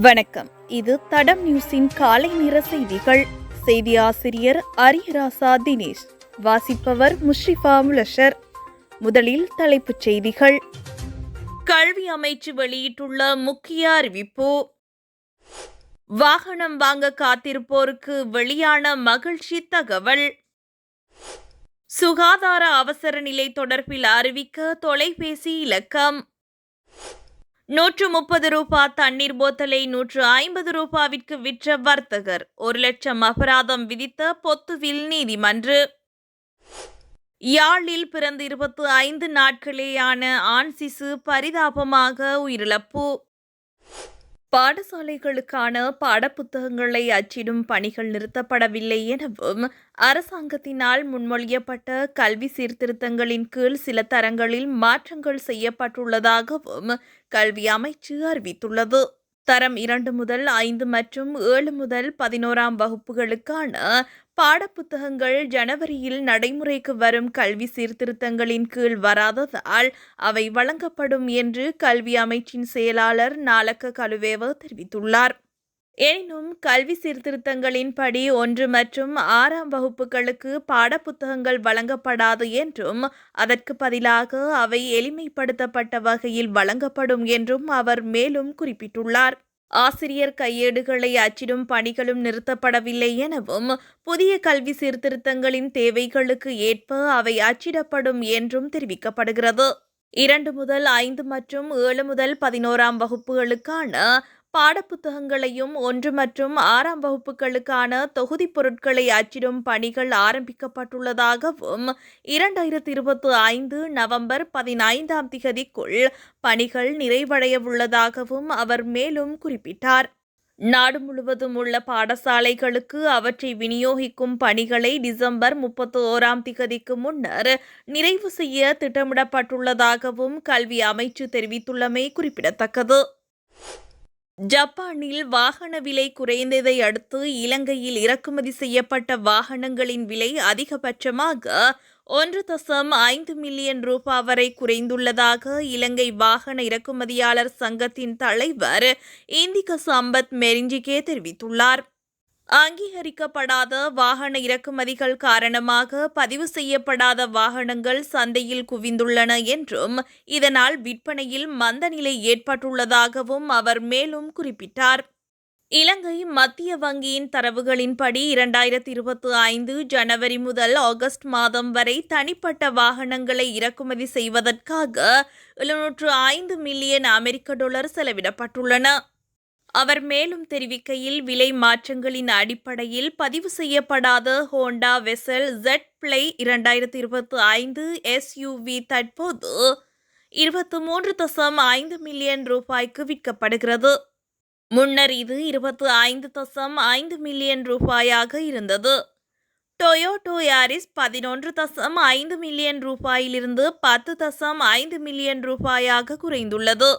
வணக்கம். இது தடம் நியூஸின் காலை நிற செய்திகள். செய்தி ஆசிரியர் அரியராசா தினேஷ். வாசிப்பவர் முஷ்ரிஃபா முலஷர். முதலில் தலைப்புச் செய்திகள். கல்வி அமைச்சு வெளியிட்டுள்ள முக்கிய அறிவிப்பு. வாகனம் வாங்க காத்திருப்போருக்கு வெளியான மகிழ்ச்சி தகவல். சுகாதார அவசர நிலை தொடர்பில் அறிவிக்க தொலைபேசி இலக்கம். நூற்று முப்பது ரூபா தண்ணீர் போத்தலை நூற்று ஐம்பது ரூபாவிற்கு விற்ற வர்த்தகர். ஒரு லட்சம் அபராதம் விதித்த பொத்துவில் நீதிமன்று. யாழில் பிறந்து இருபத்து ஐந்து நாட்களேயான ஆண் சிசு பரிதாபமாக உயிரிழப்பு. பாடசாலைகளுக்கான பாடப்புத்தகங்களை அச்சிடும் பணிகள் நிறுத்தப்படவில்லை எனவும் அரசாங்கத்தினால் முன்மொழியப்பட்ட கல்வி சீர்திருத்தங்களின் கீழ் சில தரங்களில் மாற்றங்கள் செய்யப்பட்டுள்ளதாகவும் கல்வி அமைச்சு அறிவித்துள்ளது. தரம் இரண்டு முதல் ஐந்து மற்றும் ஏழு முதல் பதினோராம் வகுப்புகளுக்கான பாடப்புத்தகங்கள் ஜனவரியில் நடைமுறைக்கு வரும் கல்வி சீர்திருத்தங்களின் கீழ் வராததால் அவை வழங்கப்படும் என்று கல்வி அமைச்சின் செயலாளர் நாலக்க கலுவேவ தெரிவித்துள்ளார். எனினும் கல்வி சீர்திருத்தங்களின்படி ஒன்று மற்றும் ஆறாம் வகுப்புகளுக்கு பாடப்புத்தகங்கள் வழங்கப்படாது என்றும் அதற்கு பதிலாக அவை எளிமைப்படுத்தப்பட்ட வகையில் வழங்கப்படும் என்றும் அவர் மேலும் குறிப்பிட்டுள்ளார். ஆசிரியர் கையேடுகளை அச்சிடும் பணிகளும் நிறுத்தப்படவில்லை எனவும் புதிய கல்வி சீர்திருத்தங்களின் தேவைகளுக்கு ஏற்ப அவை அச்சிடப்படும் என்றும் தெரிவிக்கப்படுகிறது. இரண்டு முதல் ஐந்து மற்றும் ஏழு முதல் பதினோராம் வகுப்புகளுக்கான பாடப்புத்தகங்களையும் ஒன்று மற்றும் ஆறாம் வகுப்புகளுக்கான தொகுதிப் பொருட்களை அச்சிடும் பணிகள் ஆரம்பிக்கப்பட்டுள்ளதாகவும் இரண்டாயிரத்தி இருபத்தி ஐந்து நவம்பர் பதினைந்தாம் திகதிக்குள் பணிகள் நிறைவடையவுள்ளதாகவும் அவர் மேலும் குறிப்பிட்டார். நாடு முழுவதும் உள்ள பாடசாலைகளுக்கு அவற்றை விநியோகிக்கும் பணிகளை டிசம்பர் முப்பத்தி ஓராம் திகதிக்கு முன்னர் நிறைவு செய்ய திட்டமிடப்பட்டுள்ளதாகவும் கல்வி அமைச்சு தெரிவித்துள்ளமை குறிப்பிடத்தக்கது. ஜப்பானில் வாகன விலை குறைந்ததை அடுத்து இலங்கையில் இறக்குமதி செய்யப்பட்ட வாகனங்களின் விலை அதிகபட்சமாக ஒன்று தசம் ஐந்து மில்லியன் ரூபாய் வரை குறைந்துள்ளதாக இலங்கை வாகன இறக்குமதியாளர் சங்கத்தின் தலைவர் இந்திக சம்பத் மெரிஞ்சிகே தெரிவித்துள்ளார். அங்கீகரிக்கப்படாத வாகன இறக்குமதிகள் காரணமாக பதிவு செய்யப்படாத வாகனங்கள் சந்தையில் குவிந்துள்ளன என்றும் இதனால் விற்பனையில் மந்தநிலை ஏற்பட்டுள்ளதாகவும் அவர் மேலும் குறிப்பிட்டார். இலங்கை மத்திய வங்கியின் தரவுகளின்படி இரண்டாயிரத்தி இருபத்தி ஐந்து ஜனவரி முதல் ஆகஸ்ட் மாதம் வரை தனிப்பட்ட வாகனங்களை இறக்குமதி செய்வதற்காக எழுநூற்று ஐந்து மில்லியன் அமெரிக்க டாலர் செலவிடப்பட்டுள்ளன. அவர் மேலும் தெரிவிக்கையில் விலை மாற்றங்களின் அடிப்படையில் பதிவு செய்யப்படாத ஹோண்டா வெசல் ஜெட் பிளே இரண்டாயிரத்தி இருபத்தி ஐந்து எஸ்யூவி தற்போது இருபத்தி மூன்று தசம் ஐந்து மில்லியன் ரூபாய்க்கு விற்கப்படுகிறது. முன்னர் இது இருபத்தி ஐந்து தசம் ஐந்து மில்லியன் ரூபாயாக இருந்தது. டொயோட்டோ யாரிஸ் பதினொன்று தசம் ஐந்து மில்லியன் ரூபாயிலிருந்து பத்து தசம் ஐந்து மில்லியன் ரூபாயாக குறைந்துள்ளது.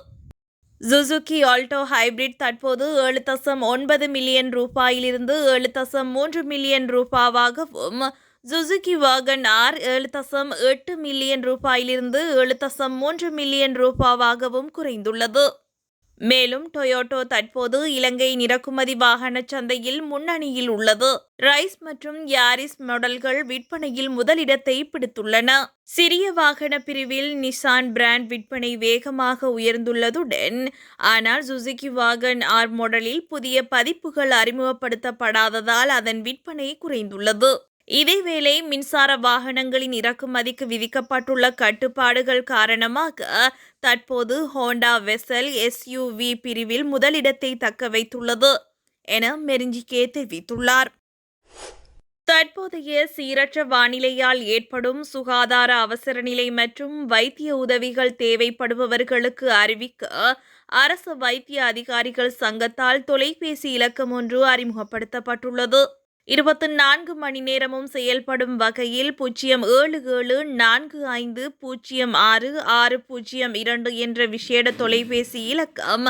சுசுகி ஆல்டோ ஹைபிரிட் தற்போது ஏழு தசம் ஒன்பது மில்லியன் ரூபாயிலிருந்து ஏழு தசம் மூன்று மில்லியன் ரூபாவாகவும் சுசுகி வாகன் ஆர் ஏழு தசம் எட்டு மில்லியன் ரூபாயிலிருந்து ஏழு தசம் மூன்று மில்லியன் ரூபாவாகவும் குறைந்துள்ளது. மேலும் டொயோட்டோ தற்போது இலங்கை இறக்குமதி வாகன சந்தையில் முன்னணியில் உள்ளது. ரைஸ் மற்றும் யாரிஸ் மாடல்கள் விற்பனையில் முதலிடத்தை பிடித்துள்ளன. சிறிய வாகன பிரிவில் நிசான் பிராண்ட் விற்பனை வேகமாக உயர்ந்துள்ளதுடன் ஆனால் சுசுகி வாகன் ஆர் மாடலில் புதிய பதிப்புகள் அறிமுகப்படுத்தப்படாததால் அதன் விற்பனை குறைந்துள்ளது. இதேவேளை மின்சார வாகனங்களின் இறக்குமதிக்கு விதிக்கப்பட்டுள்ள கட்டுப்பாடுகள் காரணமாக தற்போது ஹோண்டா வெசல் எஸ்யூவி பிரிவில் முதலிடத்தை தக்க வைத்துள்ளது என மெரிஞ்சிகே தெரிவித்துள்ளார். தற்போதைய சீரற்ற வானிலையால் ஏற்படும் சுகாதார அவசர நிலை மற்றும் வைத்திய உதவிகள் தேவைப்படுபவர்களுக்கு அறிவிக்க அரசு வைத்திய அதிகாரிகள் சங்கத்தால் தொலைபேசி இலக்கம் ஒன்று அறிமுகப்படுத்தப்பட்டுள்ளது. இருபத்தி நான்கு மணி நேரமும் செயல்படும் வகையில் பூஜ்ஜியம் ஏழு ஏழு நான்கு ஐந்து பூஜ்ஜியம் ஆறு ஆறு பூஜ்ஜியம் இரண்டு என்ற விசேட தொலைபேசி இலக்கம்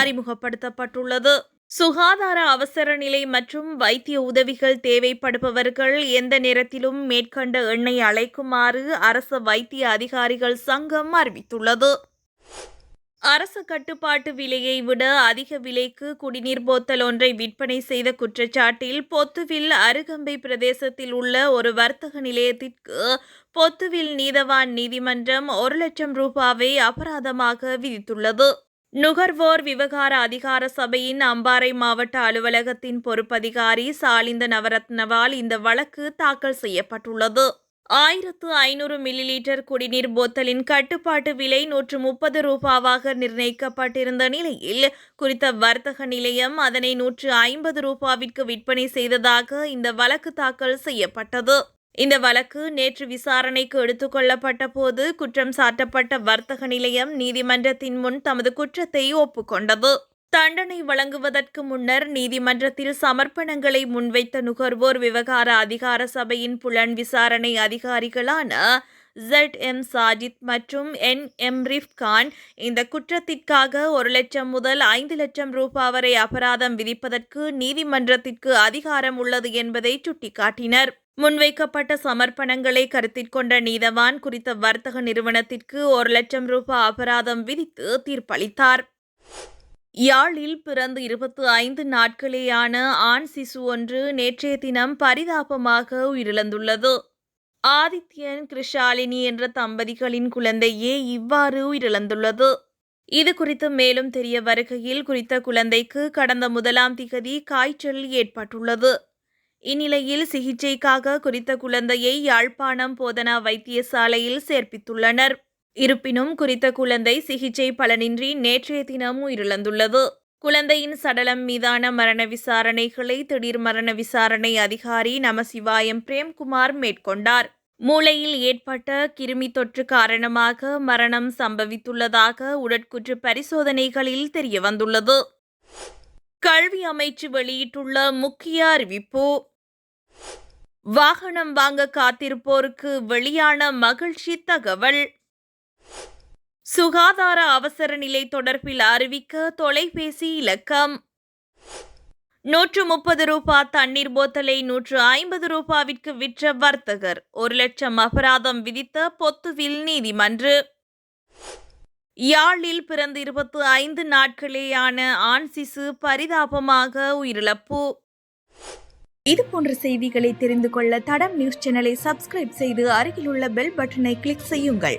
அறிமுகப்படுத்தப்பட்டுள்ளது. சுகாதார அவசர நிலை மற்றும் வைத்திய உதவிகள் தேவைப்படுபவர்கள் எந்த நேரத்திலும் மேற்கண்ட எண்ணை அழைக்குமாறு அரசு வைத்திய அதிகாரிகள் சங்கம் அறிவித்துள்ளது. அரசு கட்டுப்பாட்டு விலையை விட அதிக விலைக்கு குடிநீர் போத்தல் ஒன்றை விற்பனை செய்த குற்றச்சாட்டில் பொத்துவில் அருகம்பை பிரதேசத்தில் உள்ள ஒரு வர்த்தக நிலையத்திற்கு பொத்துவில் நீதவான் நீதிமன்றம் ஒரு லட்சம் ரூபாவை அபராதமாக விதித்துள்ளது. நுகர்வோர் விவகார அதிகார சபையின் அம்பாறை மாவட்ட அலுவலகத்தின் பொறுப்பதிகாரி சாலிந்த நவரத்னவால் இந்த வழக்கு தாக்கல் செய்யப்பட்டுள்ளது. ஆயிரத்து ஐநூறு மில்லி லிட்டர் குடிநீர் போத்தலின் கட்டுப்பாட்டு விலை நூற்று முப்பது ரூபாவாக நிர்ணயிக்கப்பட்டிருந்த நிலையில் குறித்த வர்த்தக நிலையம் அதனை நூற்று ஐம்பது ரூபாவிற்கு விற்பனை செய்ததாக இந்த வழக்கு தாக்கல் செய்யப்பட்டது. இந்த வழக்கு நேற்று விசாரணைக்கு எடுத்துக்கொள்ளப்பட்ட போது குற்றம் சாட்டப்பட்ட வர்த்தக நிலையம் நீதிமன்றத்தின் முன் தமது குற்றத்தை ஒப்புக்கொண்டது. தண்டனை வழங்குவதற்கு முன்னர் நீதிமன்றத்தில் சமர்ப்பணங்களை முன்வைத்த நுகர்வோர் விவகார அதிகார சபையின் புலன் விசாரணை அதிகாரிகளான ஜெட் எம் சாஜித் மற்றும் என் எம் ரிஃப்கான் இந்த குற்றத்திற்காக ஒரு லட்சம் முதல் ஐந்து லட்சம் ரூபாய் வரை அபராதம் விதிப்பதற்கு நீதிமன்றத்திற்கு அதிகாரம் உள்ளது என்பதை சுட்டிக்காட்டினர். முன்வைக்கப்பட்ட சமர்ப்பணங்களை கருத்தில் கொண்ட நீதவான் குறித்த வர்த்தக நிறுவனத்திற்கு ஒரு லட்சம் ரூபாய் அபராதம் விதித்து தீர்ப்பளித்தார். யாழில் பிறந்து இருபத்து ஐந்து நாட்களேயான ஆண் சிசு ஒன்று நேற்றைய தினம் பரிதாபமாக உயிரிழந்துள்ளது. ஆதித்யன் கிருஷாலினி என்ற தம்பதிகளின் குழந்தையே இவ்வாறு உயிரிழந்துள்ளது. இது குறித்து மேலும் தெரிய வருகையில் குறித்த குழந்தைக்கு கடந்த முதலாம் திகதி காய்ச்சல் ஏற்பட்டுள்ளது. இந்நிலையில் சிகிச்சைக்காக குறித்த குழந்தையை யாழ்ப்பாணம் போதனா வைத்தியசாலையில் சேர்ப்பித்துள்ளனர். இருப்பினும் குறித்த குழந்தை சிகிச்சை பலனின்றி நேற்றைய தினம் உயிரிழந்துள்ளது. குழந்தையின் சடலம் மீதான மரண விசாரணைகளை திடீர் மரண விசாரணை அதிகாரி நமசிவாயம் பிரேம்குமார் மேற்கொண்டார். மூளையில் ஏற்பட்ட கிருமி தொற்று காரணமாக மரணம் சம்பவித்துள்ளதாக உடற்குற்று பரிசோதனைகளில் தெரியவந்துள்ளது. கல்வி அமைச்சு வெளியிட்டுள்ள முக்கிய அறிவிப்பு வாகனம் வாங்க காத்திருப்போருக்கு வெளியான மகிழ்ச்சி தகவல். சுகாதார அவசர நிலை தொடர்பில் அறிவிக்க தொலைபேசி இலக்கம். நூற்று முப்பது ரூபா தண்ணீர் போத்தலை நூற்று ஐம்பது ரூபாவிற்கு விற்ற வர்த்தகர் ஒரு லட்சம் அபராதம் விதித்த பொத்துவில் நீதிமன்று. யாழில் பிறந்த இருபத்து ஐந்து நாட்களேயான ஆண் சிசு பரிதாபமாக உயிரிழப்பு. இது போன்ற செய்திகளை தெரிந்து கொள்ள தடம் நியூஸ் சேனலை சப்ஸ்கிரைப் செய்து அருகிலுள்ள பெல் பட்டனை கிளிக் செய்யுங்கள்.